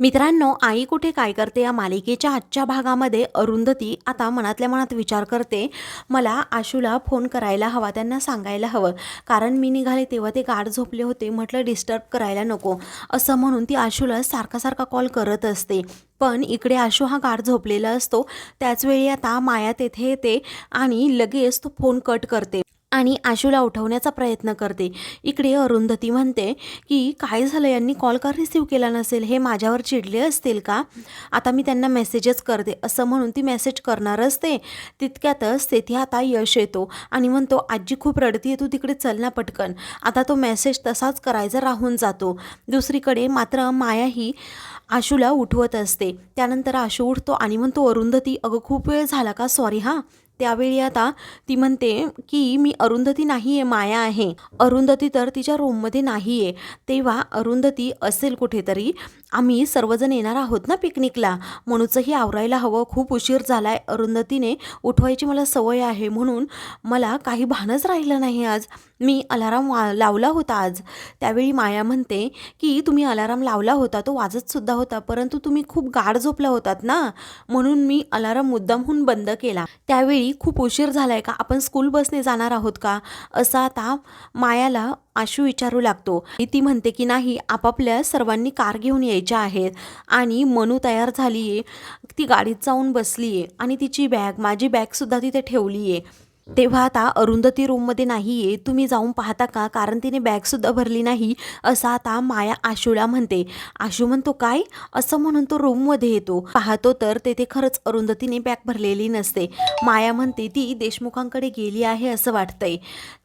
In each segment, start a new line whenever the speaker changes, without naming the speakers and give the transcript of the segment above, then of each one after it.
मित्रांनो आई कुठे काय करते या मालिकेच्या आजच्या भागामध्ये? अरुंधती आता मनातल्या मनात विचार करते. मला आशूला फोन करायला हवा त्यांना सांगायला हवं. कारण मी निघाले तेव्हा ते गाढ झोपले होते. म्हटलं डिस्टर्ब करायला नको. असं म्हणून ती आशूला सारखा सारखा कॉल करत असते. पण इकडे आशू हा गाढ झोपलेला असतो. त्याचवेळी आता माया तेथे येते आणि लगेच तो फोन कट करते. आणि आशूला उठवण्याचा प्रयत्न करते. इकडे अरुंधती म्हणते की काय झालं? यांनी कॉल का रिसीव केला नसेल? हे माझ्यावर चिडले असतील का? आता मी त्यांना मेसेजच करते. असं म्हणून ती मेसेज करणार असते. तितक्यातच तेथे आता यश येतो आणि म्हणतो आजी खूप रडतीये तू तिकडे चल ना पटकन. आता तो मेसेज तसाच करायचा राहून जातो. दुसरीकडे मात्र माया ही आशूला उठवत असते. त्यानंतर आशू उठतो आणि म्हणतो अरुंधती अगं खूप वेळ झाला का? सॉरी हां. त्यावेळी आता ती म्हणते की मी अरुंधती नाही आहे माया आहे. अरुंधती तर तिच्या रूममध्ये नाही आहे तेव्हा अरुंधती असेल कुठेतरी. आम्ही सर्वजण येणार आहोत ना पिकनिकला. म्हणूनचंही आवरायला हवं. खूप उशीर झाला आहे अरुंधतीने उठवायची मला सवय आहे. म्हणून मला काही भानच राहिलं नाही आज. मी अलाराम वा लावला होता आज. त्यावेळी माया म्हणते की तुम्ही अलाराम लावला होता तो वाजतसुद्धा होता परंतु तुम्ही खूप गाढ झोपला होतात ना म्हणून मी अलाराम मुद्दामहून बंद केला. त्यावेळी खूप उशीर झालाय का? आपण स्कूल बसने जाणार आहोत का? असं आता मायाला आशू विचारू लागतो. ती म्हणते की नाही आपापल्या सर्वांनी कार घेऊन यायच्या आहेत. आणि मनू तयार झाली आहे ती गाडीत जाऊन बसली आहे आणि तिची बॅग माझी बॅगसुद्धा तिथे ठेवली आहे तेव्हा आता अरुंधती रूममध्ये नाही आहे तुम्ही जाऊन पाहता का? कारण तिने बॅगसुद्धा भरली नाही. असं आता माया आशूला म्हणते. आशू म्हणतो काय? असं म्हणून तो रूममध्ये येतो. पाहतो तर तेथे खरंच अरुंधतीने बॅग भरलेली नसते. माया म्हणते ती देशमुखांकडे गेली आहे असं वाटतंय.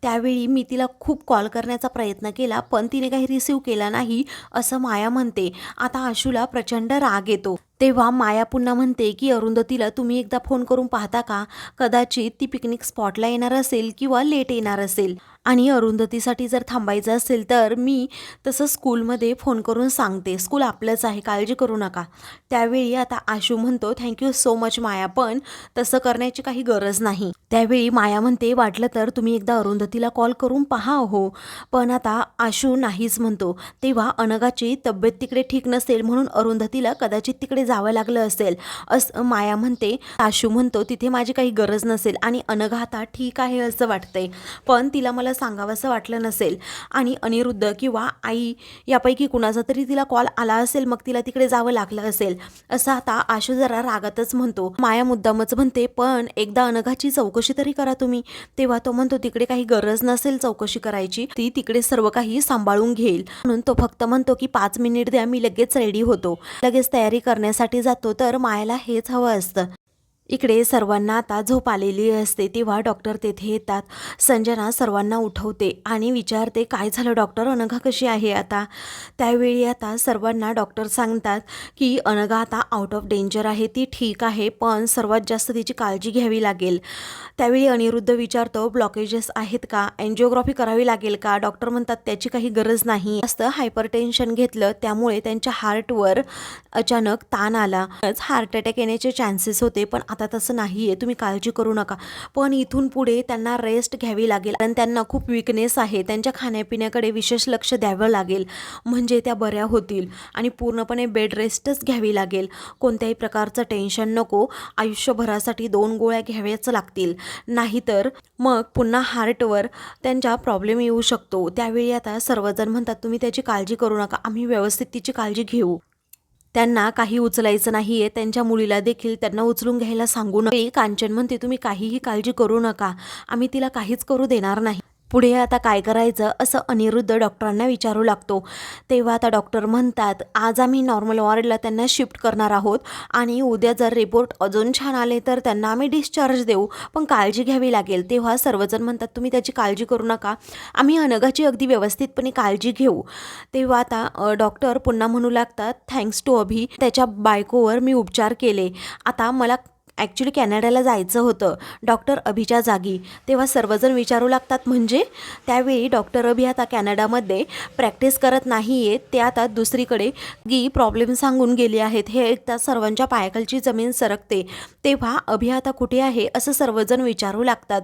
त्यावेळी मी तिला खूप कॉल करण्याचा प्रयत्न केला पण तिने काही रिसीव केला नाही असं माया म्हणते. आता आशूला प्रचंड राग येतो. तेव्हा माया पुन्हा म्हणते की अरुंधतीला तुम्ही एकदा फोन करून पाहता का? कदाचित ती पिकनिक स्पॉटला येणार असेल किंवा लेट येणार असेल. आणि अरुंधतीसाठी जर थांबायचं असेल तर मी तसं स्कूलमध्ये फोन करून सांगते. स्कूल आपलंच आहे काळजी करू नका. त्यावेळी आता आशू म्हणतो थँक्यू सो मच माया पण तसं करण्याची काही गरज नाही. त्यावेळी माया म्हणते वाटलं तर तुम्ही एकदा अरुंधतीला कॉल करून पहा हो पण आता आशू नाहीच म्हणतो. तेव्हा अनगाची तब्येत तिकडे ठीक नसेल म्हणून अरुंधतीला कदाचित तिकडे जावं लागलं असेल. असं माया म्हणते आशू म्हणतो तिथे माझी काही गरज नसेल आणि अनघा आता ठीक आहे असं वाटतंय. पण तिला मला सांगावंसं वाटलं नसेल. आणि अनिरुद्ध किंवा आई यापैकी कुणाचा तरी तिला कॉल आला असेल मग तिला तिकडे जावं लागलं असेल. असं आता आशू जरा रागातच म्हणतो. माया मुद्दामच म्हणते पण एकदा अनघाची चौकशी तरी करा तुम्ही. तेव्हा तो म्हणतो तिकडे काही गरज नसेल चौकशी करायची. ती तिकडे सर्व काही सांभाळून घेईल. म्हणून तो फक्त म्हणतो की पाच मिनिट द्या मी लगेच रेडी होतो. लगेच तयारी करण्यासाठी जातो तर मायाला हेच हवं असतं. इकडे सर्वांना आता झोप आलेली असते तेव्हा डॉक्टर तेथे येतात. संजना सर्वांना उठवते आणि विचारते काय झालं डॉक्टर? अनघा कशी आहे आता? त्यावेळी आता सर्वांना डॉक्टर सांगतात की अनघा आता आउट ऑफ डेंजर आहे ती ठीक आहे पण सर्वात जास्त तिची काळजी घ्यावी लागेल. त्यावेळी अनिरुद्ध विचारतो ब्लॉकेजेस आहेत का? एन्जिओग्राफी करावी लागेल का? डॉक्टर म्हणतात त्याची काही गरज नाही. जास्त हायपर टेन्शन घेतलं त्यामुळे त्यांच्या हार्टवर अचानक ताण आला. हार्ट अटॅक येण्याचे चान्सेस होते पण आता तसं नाही आहे तुम्ही काळजी करू नका. पण इथून पुढे त्यांना रेस्ट घ्यावी लागेल. कारण त्यांना खूप विकनेस आहे. त्यांच्या खाण्यापिण्याकडे विशेष लक्ष द्यावं लागेल. म्हणजे त्या बऱ्या होतील. आणि पूर्णपणे बेड रेस्टच घ्यावी लागेल. कोणत्याही प्रकारचं टेन्शन नको. आयुष्यभरासाठी दोन गोळ्या घ्याव्याच लागतील. नाहीतर मग पुन्हा हार्टवर त्यांच्या प्रॉब्लेम येऊ शकतो. त्यावेळी आता सर्वजण म्हणतात तुम्ही त्याची काळजी करू नका. आम्ही व्यवस्थित तिची काळजी घेऊ. त्यांना काही उचलायचं नाहीये. त्यांच्या मुलीला देखील त्यांना उचलून घ्यायला सांगू नये कांचन म्हणते तुम्ही काहीही काळजी करू नका. आम्ही तिला काहीच करू देणार नाही. पुढे आता काय करायचं असं अनिरुद्ध डॉक्टरांना विचारू लागतो. तेव्हा आता डॉक्टर म्हणतात आज आम्ही नॉर्मल वॉर्डला त्यांना शिफ्ट करणार आहोत आणि उद्या जर रिपोर्ट अजून छान आले तर त्यांना आम्ही डिस्चार्ज देऊ. पण काळजी घ्यावी लागेल. तेव्हा सर्वजण म्हणतात तुम्ही त्याची काळजी करू नका. आम्ही अनघाची अगदी व्यवस्थितपणे काळजी घेऊ. तेव्हा आता डॉक्टर पुन्हा म्हणू लागतात थँक्स टू अभि. त्याच्या बायकोवर मी उपचार केले. आता मला ॲक्च्युली कॅनडाला जायचं होतं. डॉक्टर अभिच्या जागी. तेव्हा सर्वजण विचारू लागतात म्हणजे? त्यावेळी डॉक्टर अभि आता कॅनडामध्ये प्रॅक्टिस करत नाही आहेत ते आता दुसरीकडे गी प्रॉब्लेम सांगून गेले आहेत. हे एकदा सर्वांच्या पायाखालची जमीन सरकते. तेव्हा अभि आता कुठे आहे? असं सर्वजण विचारू लागतात.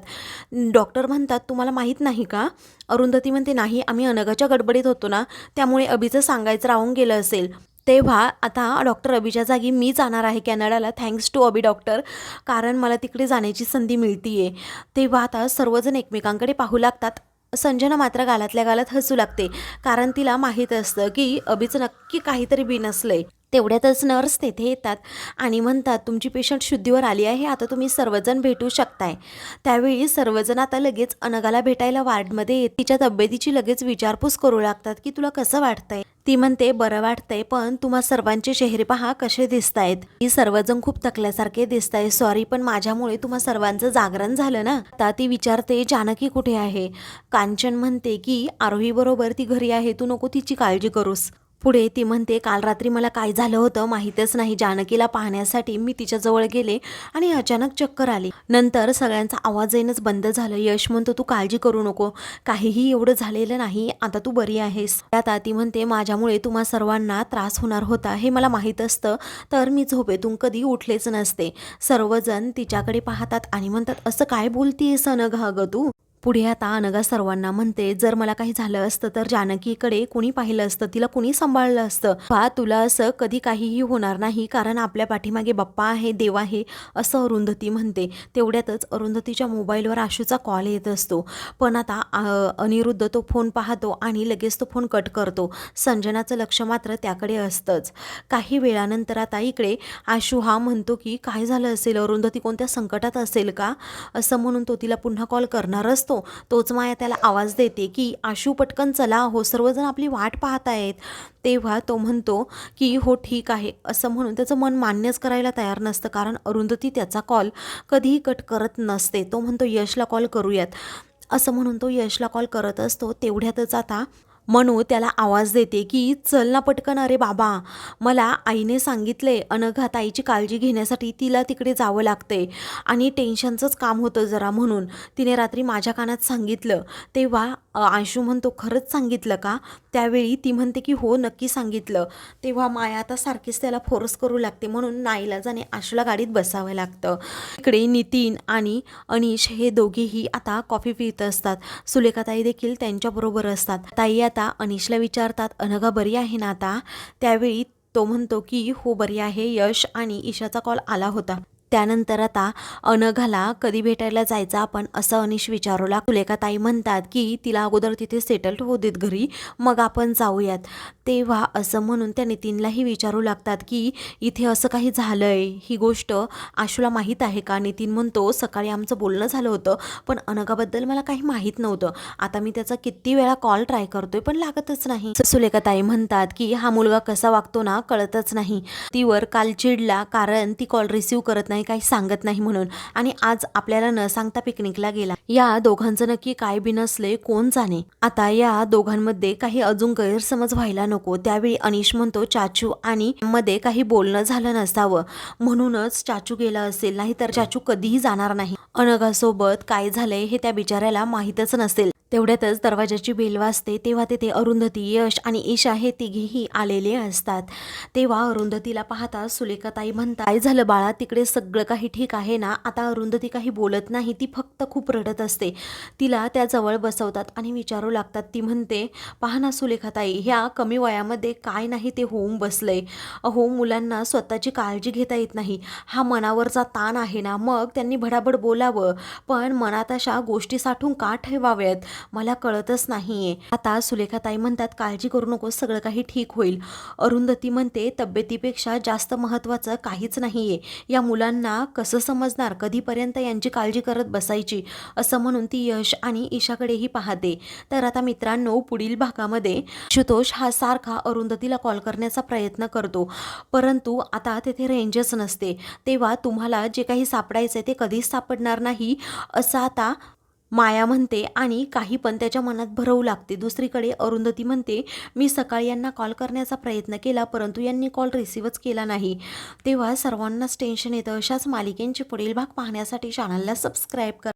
डॉक्टर म्हणतात तुम्हाला माहीत नाही का? अरुंधती म्हणते नाही आम्ही अनघाच्या गडबडीत होतो ना. त्यामुळे अभिचं सांगायचं राहून गेलं असेल. तेव्हा आता डॉक्टर अबीच्या जागी मी जाणार आहे कॅनडाला थँक्स टू अबी डॉक्टर कारण मला तिकडे जाण्याची संधी मिळती आहे तेव्हा आता सर्वजण एकमेकांकडे पाहू लागतात. संजना मात्र गालातल्या गालात हसू लागते. कारण तिला माहीत असतं की अभिचं नक्की काहीतरी बिन असलंय. तेवढ्यातच नर्स तेथे येतात आणि म्हणतात तुमची पेशंट शुद्धीवर आली आहे. आता तुम्ही सर्वजण भेटू शकताय. त्यावेळी सर्वजण आता लगेच अनघाला भेटायला वार्डमध्ये येत. तिच्या तब्येतीची लगेच विचारपूस करू लागतात की तुला कसं वाटतंय? ती म्हणते बरं वाटतंय पण तुम्हा सर्वांचे चेहरे पहा कसे दिसतायत. ही सर्वजण खूप थकल्यासारखे आहे सॉरी पण माझ्यामुळे तुम्हा सर्वांचं जागरण झालं ना. आता ती विचारते जानकी कुठे आहे? कांचन म्हणते की आरोही बरोबर ती घरी आहे. तू नको तिची काळजी करूस. पुढे ती म्हणते काल रात्री मला काय झालं होतं माहीतच नाही. जानकीला पाहण्यासाठी मी तिच्याजवळ गेले आणि अचानक चक्कर आली. नंतर सगळ्यांचा आवाज येणंच बंद झालं. यश म्हणतो तू काळजी करू नको. काहीही एवढं झालेलं नाही. आता तू बरी आहेस. आता ती म्हणते माझ्यामुळे तुम्हा सर्वांना त्रास होणार होता. हे मला माहीत असतं. तर मी झोपेतून कधी उठलेच नसते. सर्वजण तिच्याकडे पाहतात आणि म्हणतात असं काय बोलतीयस न अगं तू? पुढे आता अनगा सर्वांना म्हणते जर मला काही झालं असतं तर जानकीकडे कुणी पाहिलं असतं? तिला कुणी सांभाळलं असतं? बा तुला असं कधी काहीही होणार नाही कारण आपल्या पाठीमागे बाप्पा आहे देव आहे असं अरुंधती म्हणते. तेवढ्यातच अरुंधतीच्या मोबाईलवर आशूचा कॉल येत असतो. पण आता अनिरुद्ध तो फोन पाहतो आणि लगेच तो फोन कट करतो. संजनाचं लक्ष मात्र त्याकडे असतंच. काही वेळानंतर आता इकडे आशू हा म्हणतो की काय झालं असेल? अरुंधती कोणत्या संकटात असेल का? असं म्हणून तो तिला पुन्हा कॉल करणारच असतो तोच माया त्याला आवाज देते की आशू पटकन चला हो सर्वजण आपली वाट पाहत आहेत. तेव्हा तो म्हणतो की हो ठीक आहे. असं म्हणून त्याचं मन मान्यच करायला तयार नसतं कारण अरुंधती त्याचा कॉल कधीही कट करत नसते. तो म्हणतो यशला कॉल करूयात. असं म्हणून तो यशला कॉल करत असतो. तेवढ्यातच आता मनू त्याला आवाज देते की चल ना पटकन अरे बाबा. मला आईने सांगितले अनघात ताईची काळजी घेण्यासाठी तिला तिकडे जावं लागते आणि टेन्शनचंच काम होतं जरा म्हणून. तिने रात्री माझ्या कानात सांगितलं. तेव्हा आशू म्हणतो खरंच सांगितलं का? त्यावेळी ती म्हणते की हो नक्की सांगितलं. तेव्हा माया आता सारखीच त्याला फोर्स करू लागते म्हणून नाईला जाणे आशूला गाडीत बसावं लागतं. इकडे नितीन आणि अनिश हे दोघेही आता कॉफी पित असतात. सुलेखाताई देखील त्यांच्याबरोबर असतात. ताई आता आता अनिशला विचारतात अनघा बरी आहे ना आता? त्यावेळी तो म्हणतो की हो बरी आहे. यश आणि ईशाचा कॉल आला होता. त्यानंतर आता अनघाला कधी भेटायला जायचं आपण असं अनिश विचारू लाग सुलेखा ताई म्हणतात की तिला अगोदर तिथे सेटल्ड होऊ देत घरी मग आपण जाऊयात. तेव्हा असं म्हणून त्या नितीनलाही विचारू लागतात की इथे असं काही झालं आहे ही गोष्ट आशूला माहीत आहे का? नितीन म्हणतो सकाळी आमचं बोलणं झालं होतं पण अनघाबद्दल मला काही माहीत नव्हतं. आता मी त्याचा किती वेळा कॉल ट्राय करतोय पण लागतच नाही. सुलेखा ताई म्हणतात की हा मुलगा कसा वागतो ना कळतच नाही. तीवर काल चिडला कारण ती कॉल रिसिव्ह करत नाही. काही सांगत नाही म्हणून. आणि आज आपल्याला न सांगता पिकनिकला गेला. या दोघांचं नक्की काय बिनसले कोण जाणे? आता या दोघांमध्ये काही अजून गैरसमज व्हायला नको. त्यावेळी अनिश म्हणतो चाचू आणि मध्ये काही बोलणं झालं नसावं. म्हणूनच चाचू गेला असेल नाही तर चाचू कधीही जाणार नाही. अनघासोबत काय झालंय हे त्या बिचाऱ्याला माहीतच नसेल. तेवढ्यातच दरवाजाची बेल वाजते तेव्हा तेथे अरुंधती यश आणि ईशा हे तिघेही आलेले असतात. तेव्हा अरुंधतीला पाहता सुलेखाताई म्हणता काय झालं बाळा? तिकडे सगळं काही ठीक आहे ना? आता अरुंधती काही बोलत नाही ती फक्त खूप रडत असते. तिला त्या जवळ बसवतात आणि विचारू लागतात. ती म्हणते पहा ना सुलेखाताई ह्या कमी वयामध्ये काय नाही ते होऊन बसलंय. अहो मुलांना स्वतःची काळजी घेता येत नाही. हा मनावरचा ताण आहे ना? मग त्यांनी भडाभड बोलावं. पण मनात अशा गोष्टी साठून का ठेवाव्यात? मला कळतच नाहीये. आता सुलेखाताई म्हणतात काळजी करू नको सगळं काही ठीक होईल. अरुंधती म्हणते तब्येतीपेक्षा जास्त महत्त्वाचं काहीच नाहीये. या मुलांना कसं समजणार? कधीपर्यंत यांची काळजी करत बसायची? असं म्हणून ती यश आणि ईशाकडेही पाहते. तर आता मित्रांनो पुढील भागामध्ये शुतोष हा सारखा अरुंधतीला कॉल करण्याचा प्रयत्न करतो. परंतु आता तेथे रेंजच नसते. तेव्हा तुम्हाला जे काही सापडायचं ते कधीच सापडणार नाही असं आता माया म्हणते आणि काही पण त्याच्या मनात भरवू लागते. दुसरीकडे अरुंधती म्हणते मी सकाळी यांना कॉल करण्याचा प्रयत्न केला परंतु यांनी कॉल रिसीवच केला नाही. तेव्हा सर्वांनाच टेन्शन येतं. अशाच मालिकेंचे पुढील भाग पाहण्यासाठी चॅनलला सबस्क्राईब करा.